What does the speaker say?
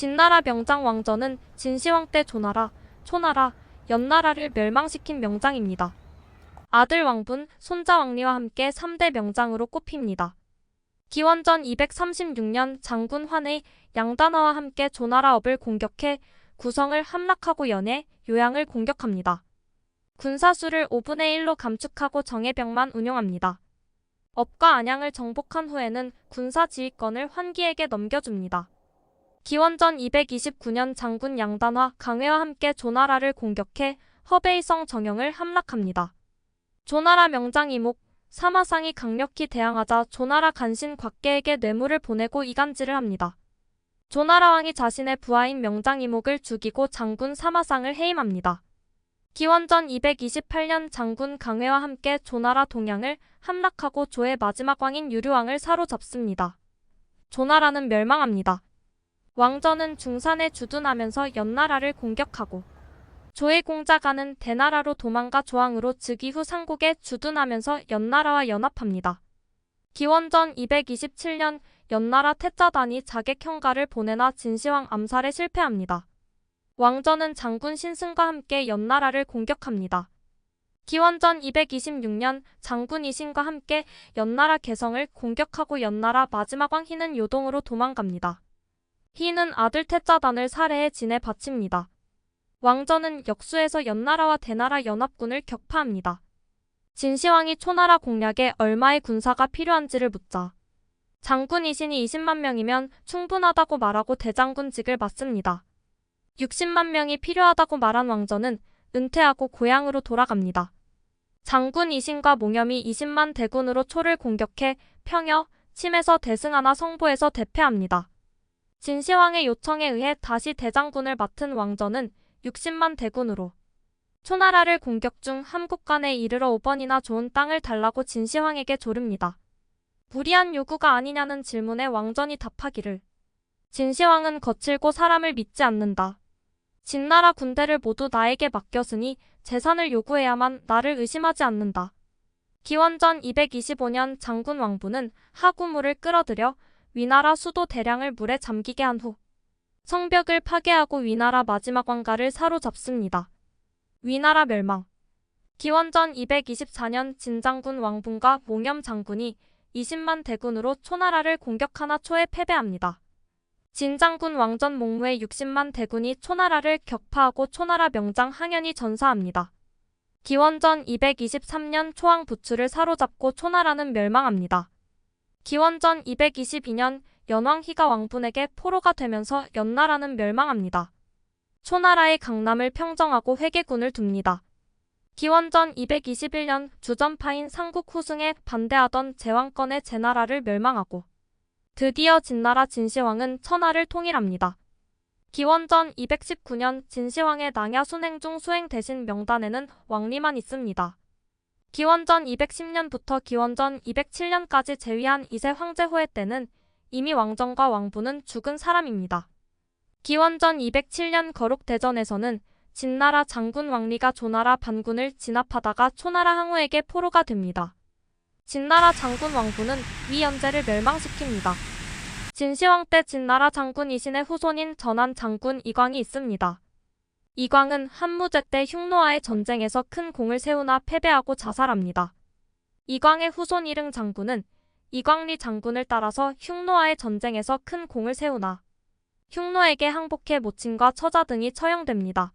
진나라 명장 왕전은 진시황 때 조나라, 초나라, 연나라를 멸망시킨 명장입니다. 아들 왕분, 손자 왕리와 함께 3대 명장으로 꼽힙니다. 기원전 236년 장군 환의 양단화와 함께 조나라업을 공격해 구성을 함락하고 연해 요양을 공격합니다. 군사수를 5분의 1로 감축하고 정예병만 운용합니다. 업과 안양을 정복한 후에는 군사 지휘권을 환기에게 넘겨줍니다. 기원전 229년 장군 양단화 강회와 함께 조나라를 공격해 허베이성 정영을 함락합니다. 조나라 명장 이목 사마상이 강력히 대항하자 조나라 간신 곽계에게 뇌물을 보내고 이간질을 합니다. 조나라 왕이 자신의 부하인 명장 이목을 죽이고 장군 사마상을 해임합니다. 기원전 228년 장군 강회와 함께 조나라 동양을 함락하고 조의 마지막 왕인 유류왕을 사로잡습니다. 조나라는 멸망합니다. 왕전은 중산에 주둔하면서 연나라를 공격하고 조의 공자가는 대나라로 도망가 조왕으로 즉위 후 삼국에 주둔하면서 연나라와 연합합니다. 기원전 227년 연나라 태자단이 자객 형가를 보내나 진시황 암살에 실패합니다. 왕전은 장군 신승과 함께 연나라를 공격합니다. 기원전 226년 장군 이신과 함께 연나라 개성을 공격하고 연나라 마지막 왕 희는 요동으로 도망갑니다. 희는 아들 태자단을 살해해 진에 바칩니다. 왕전은 역수에서 연나라와 대나라 연합군을 격파합니다. 진시황이 초나라 공략에 얼마의 군사가 필요한지를 묻자 장군 이신이 20만 명이면 충분하다고 말하고 대장군직을 맡습니다. 60만 명이 필요하다고 말한 왕전은 은퇴하고 고향으로 돌아갑니다. 장군 이신과 몽염이 20만 대군으로 초를 공격해 평여, 침에서 대승하나 성보에서 대패합니다. 진시황의 요청에 의해 다시 대장군을 맡은 왕전은 60만 대군으로 초나라를 공격 중 함국간에 이르러 5번이나 좋은 땅을 달라고 진시황에게 조릅니다. 무리한 요구가 아니냐는 질문에 왕전이 답하기를 진시황은 거칠고 사람을 믿지 않는다. 진나라 군대를 모두 나에게 맡겼으니 재산을 요구해야만 나를 의심하지 않는다. 기원전 225년 장군 왕부는 하구물을 끌어들여 위나라 수도 대량을 물에 잠기게 한 후 성벽을 파괴하고 위나라 마지막 왕가를 사로잡습니다. 위나라 멸망 기원전 224년 진장군 왕분과 몽염 장군이 20만 대군으로 초나라를 공격하나 초에 패배합니다. 진장군 왕전 몽무의 60만 대군이 초나라를 격파하고 초나라 명장 항현이 전사합니다. 기원전 223년 초왕 부추를 사로잡고 초나라는 멸망합니다. 기원전 222년 연왕 희가 왕분에게 포로가 되면서 연나라는 멸망합니다. 초나라의 강남을 평정하고 회계군을 둡니다. 기원전 221년 주전파인 삼국 후승에 반대하던 제왕권의 제나라를 멸망하고 드디어 진나라 진시황은 천하를 통일합니다. 기원전 219년 진시황의 낭야 순행 중 수행 대신 명단에는 왕리만 있습니다. 기원전 210년부터 기원전 207년까지 재위한 이세 황제 호해 때는 이미 왕정과 왕부는 죽은 사람입니다. 기원전 207년 거룩대전에서는 진나라 장군 왕리가 조나라 반군을 진압하다가 초나라 항우에게 포로가 됩니다. 진나라 장군 왕부는 위연제를 멸망시킵니다. 진시황 때 진나라 장군 이신의 후손인 전한 장군 이광이 있습니다. 이광은 한무제 때 흉노와의 전쟁에서 큰 공을 세우나 패배하고 자살합니다. 이광의 후손 이릉 장군은 이광리 장군을 따라서 흉노와의 전쟁에서 큰 공을 세우나 흉노에게 항복해 모친과 처자 등이 처형됩니다.